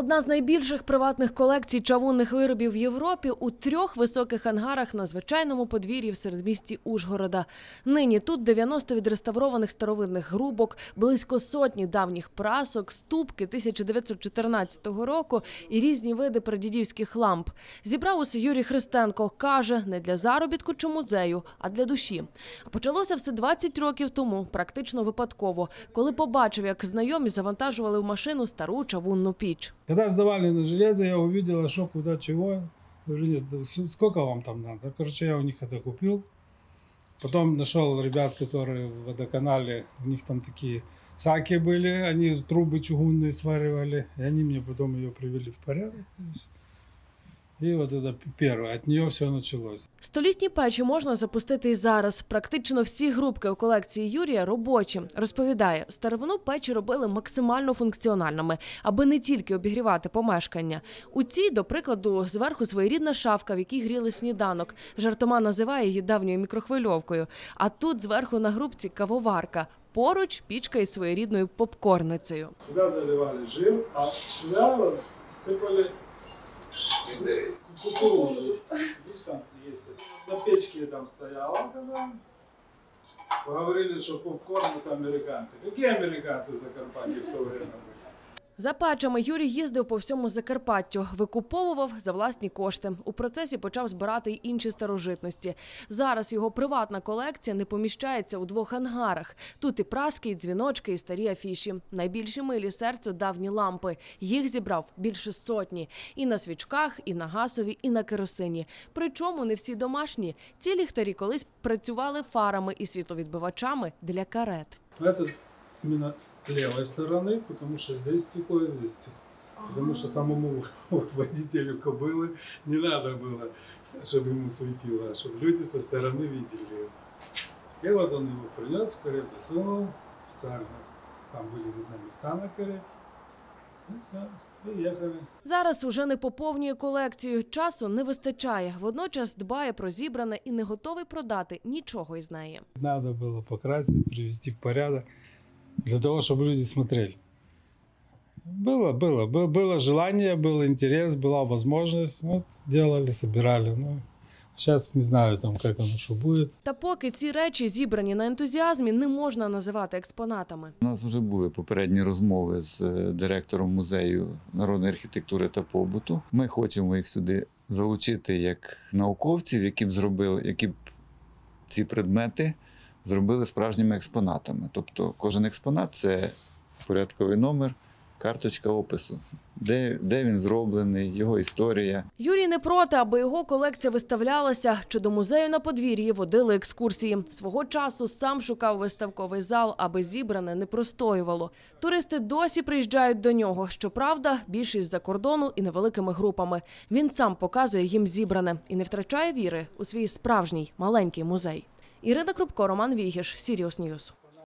Одна з найбільших приватних колекцій чавунних виробів в Європі у трьох високих ангарах на звичайному подвір'ї в середмісті Ужгорода. Нині тут 90 відреставрованих старовинних грубок, близько сотні давніх прасок, ступки 1914 року і різні види прадідівських ламп. Зібрав усе Юрій Христенко. Каже, не для заробітку чи музею, а для душі. Почалося все 20 років тому, практично випадково, коли побачив, як знайомі завантажували в машину стару чавунну піч. Когда сдавали на железо, я увидел, а что, куда, чего. Говорю, нет, сколько вам там надо? Короче, я у них это купил. Потом нашел ребят, которые в водоканале, у них там такие саки были, они трубы чугунные сваривали, и они мне потом ее привели в порядок. То есть. И вот это первое, от нее все началось. Столітні печі можна запустити і зараз. Практично всі грубки у колекції Юрія робочі. Розповідає, старовину печі робили максимально функціональними, аби не тільки обігрівати помешкання. У цій, до прикладу, зверху своєрідна шафка, в якій гріли сніданок. Жартома називає її давньою мікрохвильовкою. А тут зверху на грубці кавоварка. Поруч пічка із своєрідною попкорницею. Сюда заливали жир, а сюда вот сыпали кукурузу. Видишь, там есть. На печке там стояла, когда поговорили, что попкорн это американцы. Какие американцы в Закарпатье в то время были? За печами Юрій їздив по всьому Закарпаттю, викуповував за власні кошти. У процесі почав збирати й інші старожитності. Зараз його приватна колекція не поміщається у двох ангарах. Тут і праски, і дзвіночки, і старі афіші. Найбільші милі серцю давні лампи. Їх зібрав більше сотні. І на свічках, і на газові, і на керосині. Причому не всі домашні. Ці ліхтарі колись працювали фарами і світловідбивачами для карет. Именно левой стороны, потому что здесь стекло и здесь стекло. Потому что самому водителю кобылы не надо было, чтобы ему светило, а чтобы люди со стороны видели его. И вот он его принес, в карету сунул, специально с- там были видно места на карете. И все, и ехали. Зараз уже не поповнює колекцію, часу не вистачає. Водночас дбає про зібране і не готовий продати нічого із неї. Надо было покрасить, привести в порядок, для того, чтобы люди смотрели. Было, было, было, было желание, был интерес, была возможность. Вот делали, собирали. Ну, сейчас не знаю, там, как оно что будет. Та поки ці речі зібрані на ентузіазмі, не можна називати експонатами. У нас вже були попередні розмови з е, директором музею народної архітектури та побуту. Ми хочемо їх сюди залучити як науковців, які б зробили, які б ці предмети зробили справжніми експонатами. Тобто кожен експонат це порядковий номер, карточка опису, де, де він зроблений, його історія. Юрій не проти, аби його колекція виставлялася, чи до музею на подвір'ї водили екскурсії. Свого часу сам шукав виставковий зал, аби зібране не простоювало. Туристи досі приїжджають до нього. Щоправда, більшість за кордону і невеликими групами. Він сам показує їм зібране і не втрачає віри у свій справжній маленький музей. Ірина Крупко, Роман Вігіш, Сіріус Ньюс.